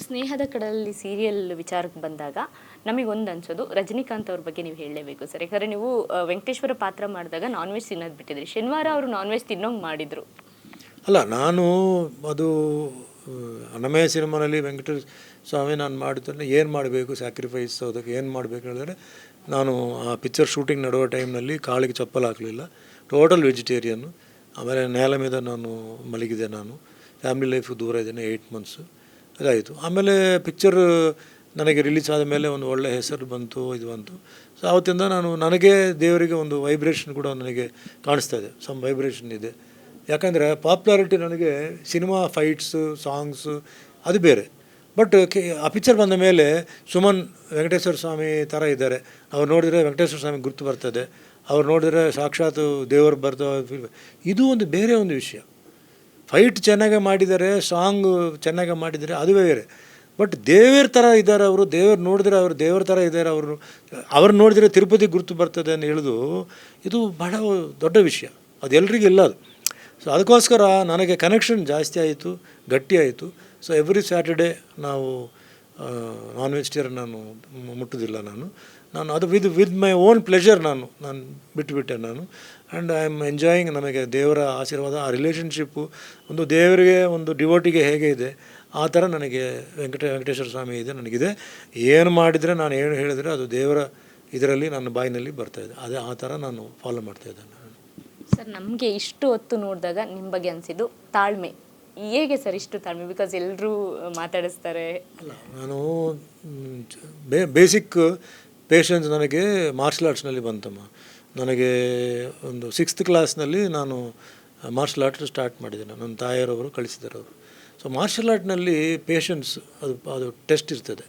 ಸ್ನೇಹದ ಕಡಲಲ್ಲಿ ಸೀರಿಯಲ್ ವಿಚಾರಕ್ಕೆ ಬಂದಾಗ ನಮಗೊಂದು ಅನ್ಸೋದು, ರಜನಿಕಾಂತ್ ಅವ್ರ ಬಗ್ಗೆ ನೀವು ಹೇಳಲೇಬೇಕು ಸರ್. ಯಾಕಂದರೆ ನೀವು ವೆಂಕಟೇಶ್ವರ ಪಾತ್ರ ಮಾಡಿದಾಗ ನಾನ್ ವೆಜ್ ತಿನ್ನೋದು ಬಿಟ್ಟಿದ್ರಿ. ಶನಿವಾರ ಅವರು ನಾನ್ ವೆಜ್ ತಿನ್ನೋಂಗೆ ಮಾಡಿದ್ರು. ಅಲ್ಲ, ನಾನು ಅದು ಅನಮಯ ಸಿನಿಮಾನಲ್ಲಿ ವೆಂಕಟೇಶ್ ಸ್ವಾಮಿ ನಾನು ಮಾಡಿದ್ರೆ ಏನು ಮಾಡಬೇಕು ಸ್ಯಾಕ್ರಿಫೈಸ್ ಅದಕ್ಕೆ ಏನು ಮಾಡಬೇಕು ಹೇಳಿದ್ರೆ, ನಾನು ಆ ಪಿಕ್ಚರ್ ಶೂಟಿಂಗ್ ನಡುವ ಟೈಮ್ನಲ್ಲಿ ಕಾಳಿಗೆ ಚಪ್ಪಲ್ ಹಾಕಲಿಲ್ಲ. ಟೋಟಲ್ ವೆಜಿಟೇರಿಯನ್ನು ಆಮೇಲೆ ನೇಲ ಮೇಲೆ ನಾನು ಮಲಗಿದೆ ನಾನು. ಫ್ಯಾಮಿಲಿ ಲೈಫ್ ದೂರ ಇದ್ದೇನೆ ಏಯ್ಟ್ ಮಂತ್ಸು ಅದಾಯಿತು ಆಮೇಲೆ ಪಿಕ್ಚರ್ ನನಗೆ ರಿಲೀಸ್ ಆದ ಮೇಲೆ ಒಂದು ಒಳ್ಳೆಯ ಹೆಸರು ಬಂತು, ಇದು ಬಂತು. ಸೊ ಆವತ್ತಿಂದ ನಾನು, ನನಗೆ ದೇವರಿಗೆ ಒಂದು ವೈಬ್ರೇಷನ್ ಕೂಡ ನನಗೆ ಕಾಣಿಸ್ತಾ ಇದೆ. ಸಮ್ ವೈಬ್ರೇಷನ್ ಇದೆ. ಯಾಕಂದರೆ ಪಾಪ್ಯುಲಾರಿಟಿ ನನಗೆ ಸಿನಿಮಾ ಫೈಟ್ಸು ಸಾಂಗ್ಸು ಅದು ಬೇರೆ. ಬಟ್ ಕೆ, ಆ ಪಿಕ್ಚರ್ ಬಂದ ಮೇಲೆ ಸುಮನ್ ವೆಂಕಟೇಶ್ವರ ಸ್ವಾಮಿ ಥರ ಇದ್ದಾರೆ. ಅವ್ರು ನೋಡಿದರೆ ವೆಂಕಟೇಶ್ವರ ಸ್ವಾಮಿ ಗುರ್ತು ಬರ್ತದೆ. ಅವ್ರು ನೋಡಿದರೆ ಸಾಕ್ಷಾತ್ ದೇವರು ಬರ್ತವೆ ಇದು ಒಂದು ಬೇರೆ ಒಂದು ವಿಷಯ. ಫೈಟ್ ಚೆನ್ನಾಗೆ ಮಾಡಿದ್ದಾರೆ, ಸಾಂಗ್ ಚೆನ್ನಾಗೆ ಮಾಡಿದ್ದಾರೆ ಅದು ಬೇರೆ. ಬಟ್ ದೇವ್ರ ಥರ ಇದ್ದಾರೆ ಅವರು, ದೇವ್ರು ನೋಡಿದ್ರೆ ಅವರು, ದೇವ್ರ ಥರ ಇದ್ದಾರೆ ಅವರು. ಅವ್ರು ನೋಡಿದರೆ ತಿರುಪತಿ ಗುರುತು ಬರ್ತದೆ ಅಂತ ಹೇಳೋದು, ಇದು ಬಹಳ ದೊಡ್ಡ ವಿಷಯ. ಅದು ಎಲ್ರಿಗೂ ಇಲ್ಲ ಅದು. ಸೊ ಅದಕ್ಕೋಸ್ಕರ ನನಗೆ ಕನೆಕ್ಷನ್ ಜಾಸ್ತಿ ಆಯಿತು, ಗಟ್ಟಿ ಆಯಿತು. ಸೊ ಎವ್ರಿ ಸ್ಯಾಟರ್ಡೇ ನಾವು ನಾನ್ ವೆಜಿಟೇರಿಯನ್ ನಾನು ಮುಟ್ಟೋದಿಲ್ಲ ನಾನು. ನಾನು ಅದು with with my own pleasure ನಾನು ನಾನು ಬಿಟ್ಟುಬಿಟ್ಟೆ ನಾನು. ಆ್ಯಂಡ್ ಐ ಆಮ್ ಎಂಜಾಯಿಂಗ್ ನಮಗೆ ದೇವರ ಆಶೀರ್ವಾದ ಆ ರಿಲೇಷನ್ಶಿಪ್ಪು ಒಂದು ದೇವರಿಗೆ ಒಂದು ಡಿವೋಟಿಗೆ ಹೇಗೆ ಇದೆ ಆ ಥರ ನನಗೆ ವೆಂಕಟ ವೆಂಕಟೇಶ್ವರ ಸ್ವಾಮಿ ಇದೆ ನನಗಿದೆ. ಏನು ಮಾಡಿದರೆ ನಾನು ಏನು ಹೇಳಿದರೆ ಅದು ದೇವರ ಇದರಲ್ಲಿ ನನ್ನ ಬಾಯಿನಲ್ಲಿ ಬರ್ತಾಯಿದೆ ಅದೇ ಆ ಥರ ನಾನು ಫಾಲೋ ಮಾಡ್ತಾಯಿದ್ದೆ ನಾನು ಸರ್ ನಮಗೆ ಇಷ್ಟು ಹೊತ್ತು ನೋಡಿದಾಗ ನಿಮ್ಮ ಬಗ್ಗೆ ಅನಿಸಿದ್ದು ತಾಳ್ಮೆ. ಹೇಗೆ ಸರ್ ಇಷ್ಟು ತಾಳ್ಮೆ? ಬಿಕಾಸ್ ಎಲ್ಲರೂ ಮಾತಾಡಿಸ್ತಾರೆ. ಅಲ್ಲ ನಾನು ಬೇಸಿಕ್ ಪೇಷನ್ಸ್ ನನಗೆ ಮಾರ್ಷಲ್ ಆರ್ಟ್ಸ್ನಲ್ಲಿ ಬಂತಮ್ಮ. ನನಗೆ ಒಂದು ಸಿಕ್ಸ್ತ್ ಕ್ಲಾಸ್ನಲ್ಲಿ ನಾನು ಮಾರ್ಷಲ್ ಆರ್ಟ್ ಸ್ಟಾರ್ಟ್ ಮಾಡಿದ್ದೇನೆ. ನನ್ನ ತಾಯಿಯರವರು ಕಳಿಸಿದ್ದಾರೆ ಅವರು. ಸೊ ಮಾರ್ಷಲ್ ಆರ್ಟ್ನಲ್ಲಿ ಪೇಷನ್ಸ್ ಅದು ಅದು ಟೆಸ್ಟ್ ಇರ್ತದೆ.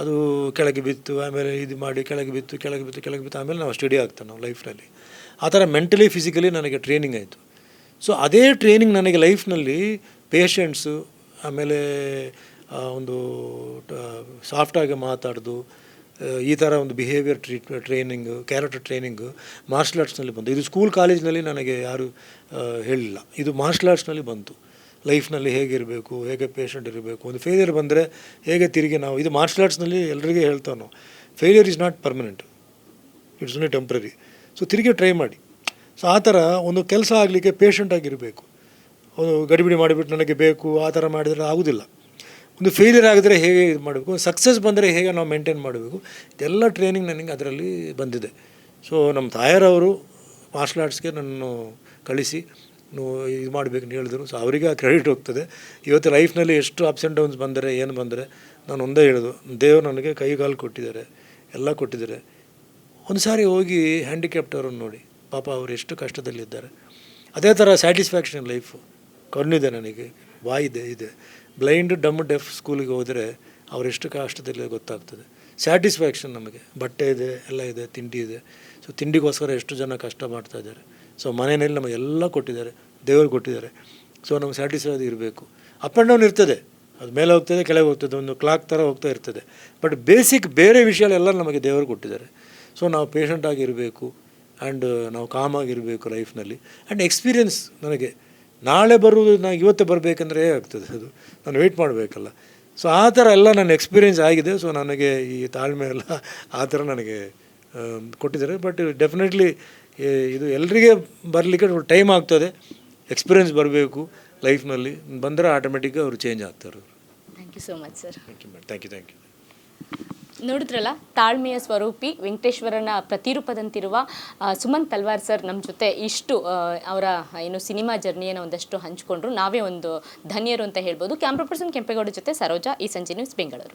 ಅದು ಕೆಳಗೆ ಬಿತ್ತು, ಆಮೇಲೆ ಇದು ಮಾಡಿ, ಕೆಳಗೆ ಬಿತ್ತು ಕೆಳಗೆ ಬಿತ್ತು ಕೆಳಗೆ ಬಿತ್ತು, ಆಮೇಲೆ ನಾವು ಸ್ಟಡಿ ಆಗ್ತೇವೆ ನಾವು ಲೈಫ್ನಲ್ಲಿ ಆ ಥರ ಮೆಂಟಲಿ ಫಿಸಿಕಲಿ ನನಗೆ ಟ್ರೈನಿಂಗ್ ಆಯಿತು. ಸೊ ಅದೇ ಟ್ರೈನಿಂಗ್ ನನಗೆ ಲೈಫ್ನಲ್ಲಿ ಪೇಷನ್ಸು ಆಮೇಲೆ ಒಂದು ಸಾಫ್ಟಾಗಿ ಮಾತಾಡೋದು ಈ ಥರ ಒಂದು behaviour treat training character training martial ಆರ್ಟ್ಸ್ನಲ್ಲಿ ಬಂತು. ಇದು ಸ್ಕೂಲ್ ಕಾಲೇಜ್ನಲ್ಲಿ ನನಗೆ ಯಾರು ಹೇಳಿಲ್ಲ. ಇದು ಮಾರ್ಷಲ್ ಆರ್ಟ್ಸ್ನಲ್ಲಿ ಬಂತು. ಲೈಫ್ನಲ್ಲಿ ಹೇಗಿರಬೇಕು ಹೇಗೆ ಪೇಷಂಟ್ ಇರಬೇಕು, ಒಂದು ಫೇಲಿಯರ್ ಬಂದರೆ ಹೇಗೆ ತಿರುಗಿ ನಾವು, ಇದು ಮಾರ್ಷಲ್ ಆರ್ಟ್ಸ್ನಲ್ಲಿ ಎಲ್ಲರಿಗೆ ಹೇಳ್ತಾವೆ ನಾವು failure is not permanent it's only temporary so ತಿರುಗಿ ಟ್ರೈ ಮಾಡಿ. ಸೊ ಆ ಥರ ಒಂದು ಕೆಲಸ ಆಗಲಿಕ್ಕೆ ಪೇಷಂಟಾಗಿರಬೇಕು ಗಡಿಬಿಡಿ ಮಾಡಿಬಿಟ್ಟು ನನಗೆ ಬೇಕು, ಆ ಥರ ಮಾಡಿದರೆ ಆಗೋದಿಲ್ಲ. ಒಂದು ಫೇಲಿಯರ್ ಆಗಿದ್ರೆ ಹೇಗೆ ಇದು ಮಾಡಬೇಕು? ಸಕ್ಸಸ್ ಬಂದರೆ ಹೇಗೆ ನಾವು ಮೇಂಟೈನ್ ಮಾಡಬೇಕು? ಇದೆಲ್ಲ ಟ್ರೈನಿಂಗ್ ನನಗೆ ಅದರಲ್ಲಿ ಬಂದಿದೆ. ಸೊ ನಮ್ಮ ತಾಯರವರು ಮಾರ್ಷಲ್ ಆರ್ಟ್ಸ್ಗೆ ನನ್ನನ್ನು ಕಳಿಸಿ ಇದು ಮಾಡಬೇಕು ಅಂತ ಹೇಳಿದ್ರು. ಸೊ ಅವರಿಗೆ ಆ ಕ್ರೆಡಿಟ್ ಹೋಗ್ತದೆ. ಇವತ್ತು ಲೈಫ್ನಲ್ಲಿ ಎಷ್ಟು ಅಪ್ಸ್ ಆ್ಯಂಡ್ ಡೌನ್ಸ್ ಬಂದರೆ, ಏನು ಬಂದರೆ, ನಾನು ಒಂದೇ ಹೇಳೋದು. ದೇವರು ನನಗೆ ಕೈಗಾಲು ಕೊಟ್ಟಿದ್ದಾರೆ. ಎಲ್ಲ ಕೊಟ್ಟಿದ್ದಾರೆ. ಒಂದು ಸಾರಿ ಹೋಗಿ ಹ್ಯಾಂಡಿಕ್ಯಾಪ್ಟ್ ಅವರನ್ನು ನೋಡಿ. ಪಾಪ ಅವರು ಎಷ್ಟು ಕಷ್ಟದಲ್ಲಿದ್ದಾರೆ. ಅದೇ ಥರ ಸ್ಯಾಟಿಸ್ಫ್ಯಾಕ್ಷನ್ ಲೈಫು ಕಣ್ಣಿದೆ ನನಗೆ. ಬಾಯಿದೆ ಇದೆ? ಬ್ಲೈಂಡ್ ಡಮ್ ಡೆಫ್ ಸ್ಕೂಲಿಗೆ ಹೋದರೆ ಅವರೆಷ್ಟು ಕಷ್ಟದಲ್ಲಿ ಗೊತ್ತಾಗ್ತದೆ. ಸ್ಯಾಟಿಸ್ಫ್ಯಾಕ್ಷನ್ ನಮಗೆ. ಬಟ್ಟೆ ಇದೆ, ಎಲ್ಲ ಇದೆ, ತಿಂಡಿ ಇದೆ. ಸೊ ತಿಂಡಿಗೋಸ್ಕರ ಎಷ್ಟು ಜನ ಕಷ್ಟ ಮಾಡ್ತಾ ಇದ್ದಾರೆ. ಸೊ ಮನೆಯಲ್ಲಿ ನಮಗೆ ಎಲ್ಲ ಕೊಟ್ಟಿದ್ದಾರೆ. ದೇವರು ಕೊಟ್ಟಿದ್ದಾರೆ. ಸೊ ನಮ್ಗೆ ಸ್ಯಾಟಿಸ್ಫೈ ಇರಬೇಕು. ಅಪ್ ಆ್ಯಂಡ್ ಡೌನ್ ಇರ್ತದೆ. ಅದು ಮೇಲೆ ಹೋಗ್ತದೆ, ಕೆಳಗೆ ಹೋಗ್ತದೆ. ಒಂದು ಕ್ಲಾಕ್ ಥರ ಹೋಗ್ತಾ ಇರ್ತದೆ. ಬಟ್ ಬೇಸಿಕ್ ಬೇರೆ ವಿಷಯಗಳೆಲ್ಲ ನಮಗೆ ದೇವರು ಕೊಟ್ಟಿದ್ದಾರೆ. ಸೊ ನಾವು ಪೇಷಂಟ್ ಆಗಿರಬೇಕು. ಆ್ಯಂಡ್ ನಾವು ಕಾಮಾಗಿರಬೇಕು ಲೈಫ್ನಲ್ಲಿ ಆ್ಯಂಡ್ ಎಕ್ಸ್ಪೀರಿಯನ್ಸ್ ನನಗೆ ನಾಳೆ ಬರುವುದು ನಾನು ಇವತ್ತೇ ಬರಬೇಕಂದ್ರೆ ಆಗ್ತದೆ ಅದು. ನಾನು ವೆಯ್ಟ್ ಮಾಡಬೇಕಲ್ಲ. ಸೊ ಆ ಥರ ಎಲ್ಲ ನನ್ನ ಎಕ್ಸ್ಪೀರಿಯನ್ಸ್ ಆಗಿದೆ. ಸೊ ನನಗೆ ಈ ತಾಳ್ಮೆ ಎಲ್ಲ ಆ ಥರ ನನಗೆ ಕೊಟ್ಟಿದ್ದಾರೆ. ಬಟ್ ಡೆಫಿನೆಟ್ಲಿ ಇದು ಎಲ್ರಿಗೆ ಬರಲಿಕ್ಕೆ ಟೈಮ್ ಆಗ್ತದೆ. ಎಕ್ಸ್ಪೀರಿಯನ್ಸ್ ಬರಬೇಕು ಲೈಫ್ನಲ್ಲಿ ಬಂದರೆ ಆಟೋಮೆಟಿಕ್ ಅವರು ಚೇಂಜ್ ಆಗ್ತಾರೆ. ಅವರು thank you so much sir thank you madam thank you thank you ನೋಡಿದ್ರಲ್ಲ, ತಾಳ್ಮೆಯ ಸ್ವರೂಪಿ ವೆಂಕಟೇಶ್ವರನ ಪ್ರತಿರೂಪದಂತಿರುವ ಸುಮನ್ ತಲ್ವಾರ್ ಸರ್ ನಮ್ಮ ಜೊತೆ ಇಷ್ಟು ಅವರ, ಏನು ಸಿನಿಮಾ ಜರ್ನಿಯನ್ನು ಒಂದಷ್ಟು ಹಂಚಿಕೊಂಡ್ರು. ನಾವೇ ಒಂದು ಧನ್ಯರು ಅಂತ ಹೇಳ್ಬೋದು. ಕ್ಯಾಮ್ರಾ ಪರ್ಸನ್ ಕೆಂಪೇಗೌಡ ಜೊತೆ ಸರೋಜಾ, ಈ ಸಂಜೆ ನ್ಯೂಸ್ ಬೆಂಗಳೂರು.